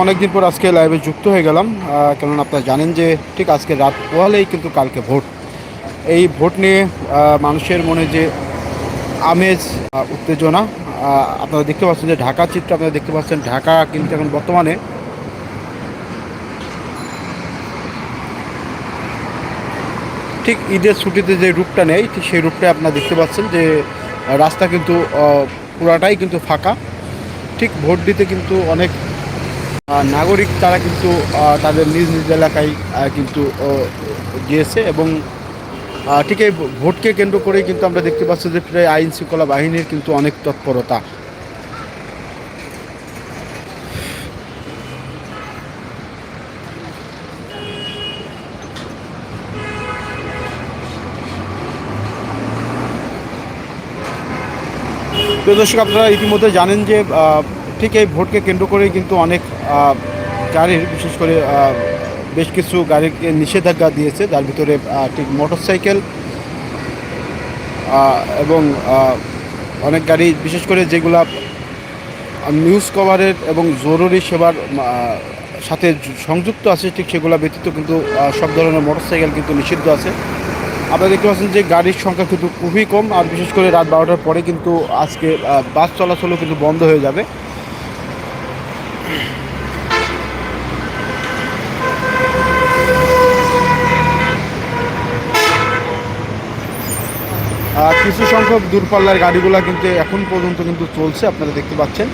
অনেকদিন পর আজকে লাইভে যুক্ত হয়ে গেলাম কেননা আপনারা জানেন যে ঠিক আজকে রাত পোহালেই কিন্তু কালকে ভোট। এই ভোট নিয়ে মানুষের মনে যে আমেজ উত্তেজনা আপনারা দেখতে পাচ্ছেন যে ঢাকা চিত্র, আপনারা দেখতে পাচ্ছেন ঢাকা কিন্তু এখন বর্তমানে ঠিক ঈদের ছুটিতে যে রূপটা নেই ঠিক সেই রূপটা আপনারা দেখতে পাচ্ছেন যে রাস্তা কিন্তু পুরাটাই কিন্তু ফাঁকা। ঠিক ভোট দিতে কিন্তু অনেক নাগরিক তারা কিন্তু তাদের নিজ নিজ এলাকায় কিন্তু গিয়েছে এবং ঠিক এই ভোটকে কেন্দ্র করেই কিন্তু আমরা দেখতে পাচ্ছি যে প্রায় আইন শৃঙ্খলা বাহিনীর কিন্তু অনেক তৎপরতা। প্রিয় দর্শক, আপনারা ইতিমধ্যে জানেন যে ঠিক এই ভোটকে কেন্দ্র করেই কিন্তু অনেক গাড়ির বিশেষ করে বেশ কিছু গাড়িকে নিষেধাজ্ঞা দিয়েছে, যার ভিতরে ঠিক মোটরসাইকেল এবং অনেক গাড়ি, বিশেষ করে যেগুলা নিউজ কভারের এবং জরুরি সেবার সাথে সংযুক্ত আছে, ঠিক সেগুলো ব্যতীত কিন্তু সব ধরনের মোটরসাইকেল কিন্তু নিষিদ্ধ আছে। আপনারা দেখতে পাচ্ছেন যে গাড়ির সংখ্যা কিন্তু খুবই কম, আর বিশেষ করে রাত বারোটার পরে কিন্তু আজকে বাস চলাচলও কিন্তু বন্ধ হয়ে যাবে। আহ, কিছু সংখ্যক দূরপাল্লার গাড়িগুলো কিন্তু এখন পর্যন্ত কিন্তু চলছে আপনারা দেখতে পাচ্ছেন।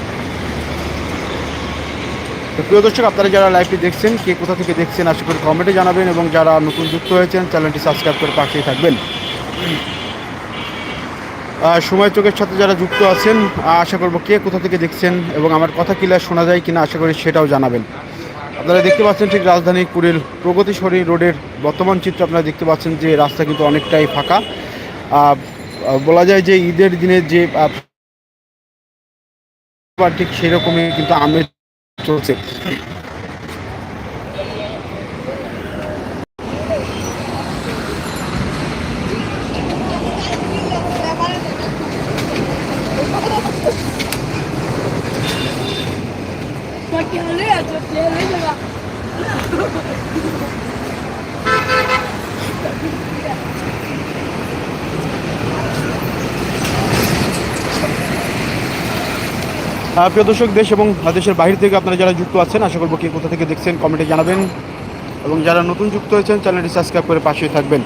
তো প্রিয় দর্শক আপনারা যারা লাইভটি দেখছেন কে কোথা থেকে দেখছেন আশা করি কমেন্টে জানাবেন এবং যারা নতুন যুক্ত হয়েছেন চ্যানেলটি সাবস্ক্রাইব করে পাশেই থাকবেন। সময় চোখের সাথে যারা যুক্ত আছেন আশা করব কে কোথা থেকে দেখছেন এবং আমার কথা ক্লিয়ার শোনা যায় কিনা আশা করি সেটাও জানাবেন। আপনারা দেখতে পাচ্ছেন ঠিক রাজধানী পুরীর প্রগতিসরী রোডের বর্তমান চিত্র। আপনারা দেখতে পাচ্ছেন যে রাস্তা কিন্তু অনেকটাই ফাঁকা। বলা যায় যে ঈদের দিনের যে ঠিক সেরকমই কিন্তু আমেজ চলছে। প্রিয় দর্শক, দেশ এবং দেশের বাহির থেকে আপনারা যারা যুক্ত আছেন, আশা করব কে কোথা থেকে দেখছেন, কমেন্টে জানাবেন। এবং যারা নতুন যুক্ত হয়েছেন, চ্যানেলটি সাবস্ক্রাইব করে পাশেই থাকবেন।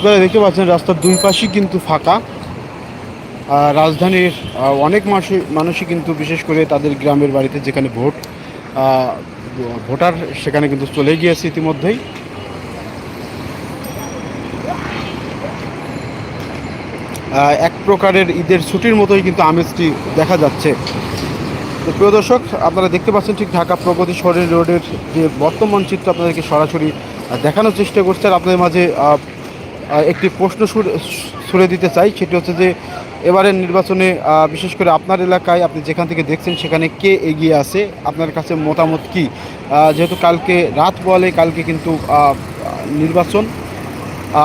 আপনারা দেখতে পাচ্ছেন রাস্তার দুই পাশই কিন্তু ফাঁকা। রাজধানীর অনেক মানুষই মানুষই কিন্তু বিশেষ করে তাদের গ্রামের বাড়িতে যেখানে ভোট ভোটার সেখানে কিন্তু চলে গিয়েছে ইতিমধ্যেই। এক প্রকারের ঈদের ছুটির মতোই কিন্তু আমেজটি দেখা যাচ্ছে। তো প্রিয় দর্শক, আপনারা দেখতে পাচ্ছেন ঠিক ঢাকা প্রগতি শহরের রোডের যে বর্তমান চিত্র আপনাদেরকে সরাসরি দেখানোর চেষ্টা করছে। আর আপনাদের মাঝে একটি প্রশ্ন ছুড়ে দিতে চাই, সেটি হচ্ছে যে এবারের নির্বাচনে বিশেষ করে আপনার এলাকায় আপনি যেখান থেকে দেখছেন সেখানে কে এগিয়ে আছে, আপনার কাছে মতামত কি? যেহেতু কালকে রাত বলে, কালকে কিন্তু নির্বাচন।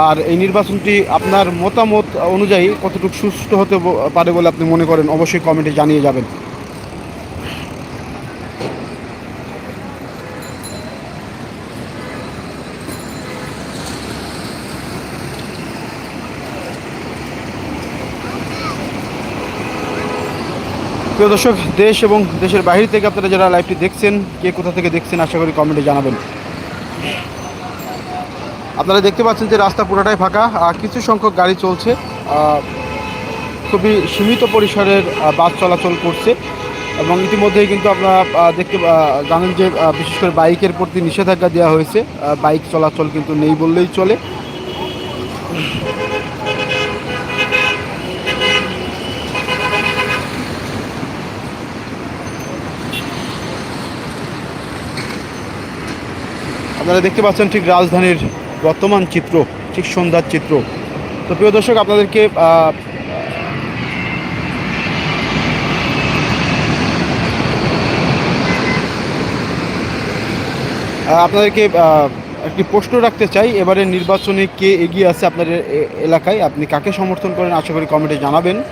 আর এই নির্বাচনটি আপনার মতামত অনুযায়ী কতটুকু সুষ্ঠু হতে পারে বলে আপনি মনে করেন? অবশ্যই কমেন্টে জানিয়ে যাবেন। প্রিয় দর্শক, দেশ এবং দেশের বাইরে থেকে আপনারা যারা লাইভটি দেখছেন, কে কোথা থেকে দেখছেন, আশা করি কমেন্টে জানাবেন। আপনারা দেখতে পাচ্ছেন যে রাস্তা পুরোটাই ফাঁকা কিছু সংখ্যক গাড়ি চলছে। খুবই সীমিত পরিসরের বাস চলাচল করছে। এবং ইতিমধ্যেই কিন্তু আপনারা দেখতে জানেন যে বিশেষ করে বাইকের প্রতি নিষেধাজ্ঞা দেওয়া হয়েছে। বাইক চলাচল কিন্তু নেই বললেই চলে। আপনারা দেখতে পাচ্ছেন ঠিক রাজধানীর বর্তমান চিত্র, ঠিক সন্ধ্যার চিত্র। তো প্রিয় দর্শক, আপনাদেরকে আপনাদেরকে একটি প্রশ্ন রাখতে চাই। এবারে নির্বাচনে কে এগিয়ে আছে আপনাদের এ- এলাকায়? আপনি কাকে সমর্থন করেন? আশা করি কমেন্টে জানাবেন।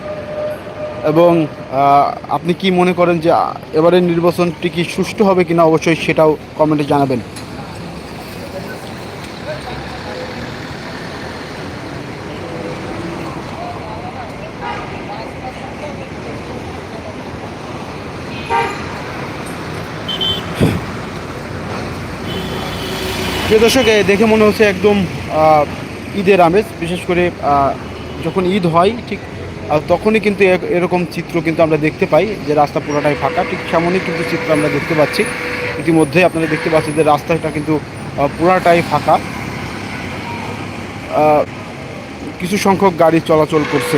এবং আপনি কি মনে করেন যে, এবারের নির্বাচনটি কি সুষ্ঠু হবে কিনা? অবশ্যই সেটাও কমেন্টে জানাবেন। প্রিয় দর্শক দেখে মনে হচ্ছে একদম ঈদের আমেজ, বিশেষ করে যখন ঈদ হয়, ঠিক তখনই কিন্তু এরকম চিত্র কিন্তু আমরা দেখতে পাই, যে রাস্তা পুরোটাই ফাঁকা, ঠিক সেমনই কিন্তু চিত্র আমরা দেখতে পাচ্ছি। ইতিমধ্যে আপনারা দেখতে পাচ্ছেন যে রাস্তাটা কিন্তু পুরাটাই ফাঁকা। কিছু সংখ্যক গাড়ি চলাচল করছে।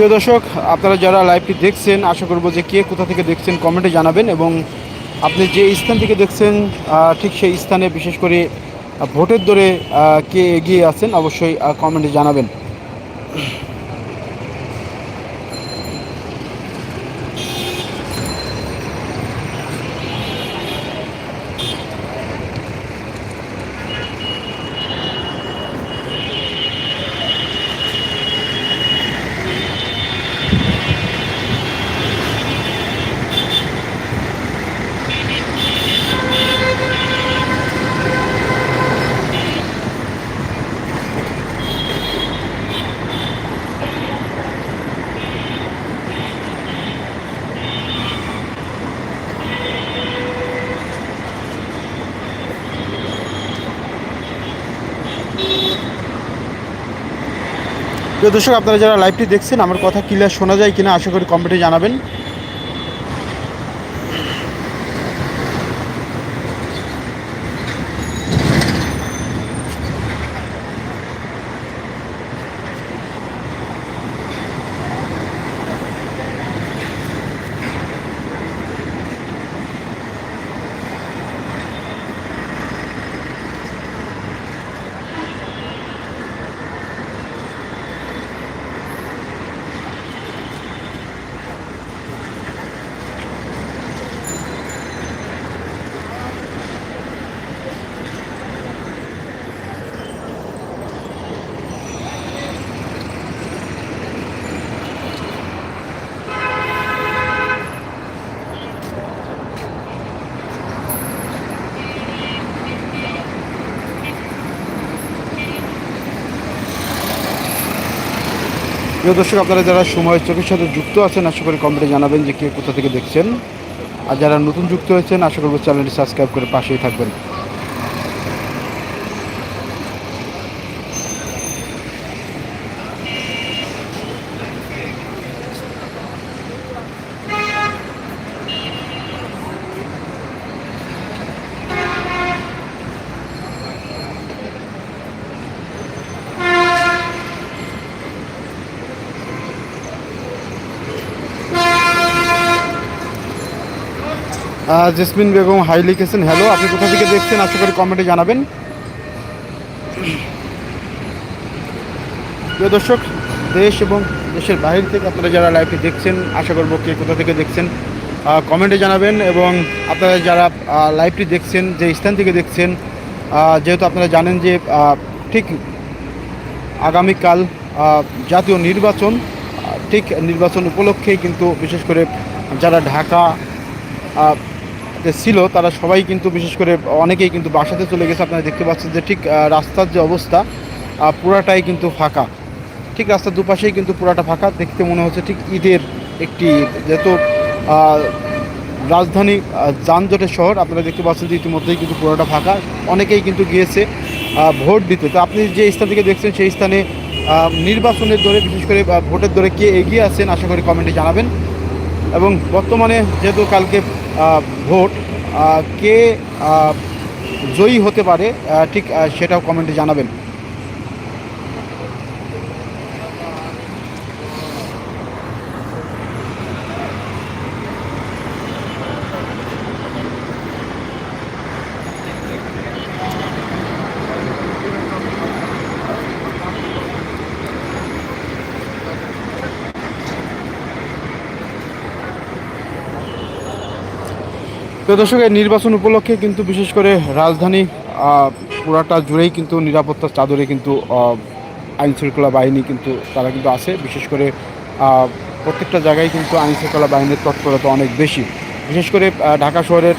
প্রিয় দর্শক, আপনারা যারা লাইভটি দেখছেন, আশা করব যে কে কোথা থেকে দেখছেন কমেন্টে জানাবেন এবং আপনি যে স্থান থেকে দেখছেন ঠিক সেই স্থানে বিশেষ করে ভোটের দরে কে এগিয়ে আছেন, অবশ্যই কমেন্টে জানাবেন। প্রিয় দর্শক, আপনারা যারা লাইভটি দেখছেন, আমার কথা ক্লিয়ার শোনা যায় কিনা আশা করি কমেন্টে জানাবেন। প্রিয় দর্শক, আপনারা যারা সময় চোখের সাথে যুক্ত আছেন, আশা করি কমেন্টে জানাবেন যে কে কোথা থেকে দেখছেন। আর যারা নতুন যুক্ত হয়েছেন, আশা করব চ্যানেলটি সাবস্ক্রাইব করে পাশেই থাকবেন। জেসমিন বেগম হাই লিখেছেন হ্যালো আপনি কোথা থেকে দেখছেন? আশা করি কমেন্টে জানাবেন। প্রিয় দর্শক, দেশ এবং দেশের বাইরে থেকে আপনারা যারা লাইভটি দেখছেন, আশা করব কে কোথা থেকে দেখছেন কমেন্টে জানাবেন এবং আপনারা যারা লাইভটি দেখছেন, যে স্থান থেকে দেখছেন যেহেতু আপনারা জানেন যে ঠিক আগামীকাল জাতীয় নির্বাচন ঠিক নির্বাচন উপলক্ষেই কিন্তু বিশেষ করে যারা ঢাকা ছিল, তারা সবাই কিন্তু বিশেষ করে অনেকেই কিন্তু বাসাতে চলে গেছে। আপনারা দেখতে পাচ্ছেন যে ঠিক রাস্তার যে অবস্থা পুরাটাই কিন্তু ফাঁকা। ঠিক রাস্তার দুপাশেই কিন্তু পুরাটা ফাঁকা। দেখতে মনে হচ্ছে ঠিক ঈদের একটি যেহেতু রাজধানী যানজটের শহর, আপনারা দেখতে পাচ্ছেন যে ইতিমধ্যেই কিন্তু পুরোটা ফাঁকা। অনেকেই কিন্তু গিয়েছে ভোট দিতে। তো আপনি যে স্থান থেকে দেখছেন, সেই স্থানে নির্বাচনের দরে, বিশেষ করে ভোটের দরে কে এগিয়ে আছেন, আশা করি কমেন্টে জানাবেন। এবং বর্তমানে যেহেতু কালকে ভোট কে জয়ী হতে পারে ঠিক সেটাও কমেন্টে জানাবেন। তো দর্শক, এই নির্বাচন উপলক্ষে কিন্তু বিশেষ করে রাজধানী পুরাটা জুড়েই কিন্তু নিরাপত্তার চাদরে কিন্তু আইন শৃঙ্খলা বাহিনী কিন্তু, তারা কিন্তু আছে। বিশেষ করে প্রত্যেকটা জায়গায় কিন্তু আইন শৃঙ্খলা বাহিনীর তৎপরতা অনেক বেশি। বিশেষ করে ঢাকা শহরের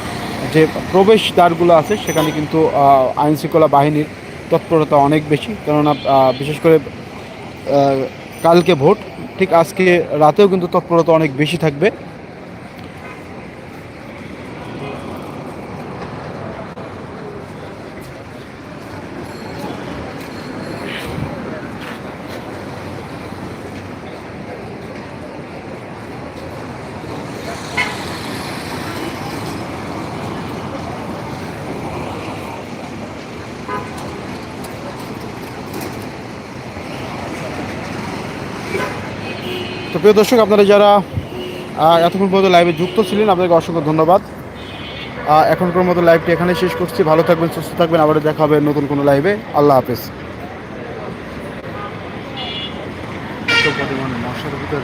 যে প্রবেশ দ্বারগুলো আছে, সেখানে কিন্তু আইন শৃঙ্খলা বাহিনীর তৎপরতা অনেক বেশি। কেননা বিশেষ করে কালকে ভোট, ঠিক আজকে রাতেও কিন্তু তৎপরতা অনেক বেশি থাকবে। প্রিয় দর্শক, আপনারা যারা এতক্ষণ পর্যন্ত লাইভে যুক্ত ছিলেন, আপনাদেরকে অসংখ্য ধন্যবাদ। এখনকার মতো লাইভটি এখানে শেষ করছি। ভালো থাকবেন, সুস্থ থাকবেন। আবার দেখা হবে নতুন কোনো লাইভে আল্লাহ হাফেজ।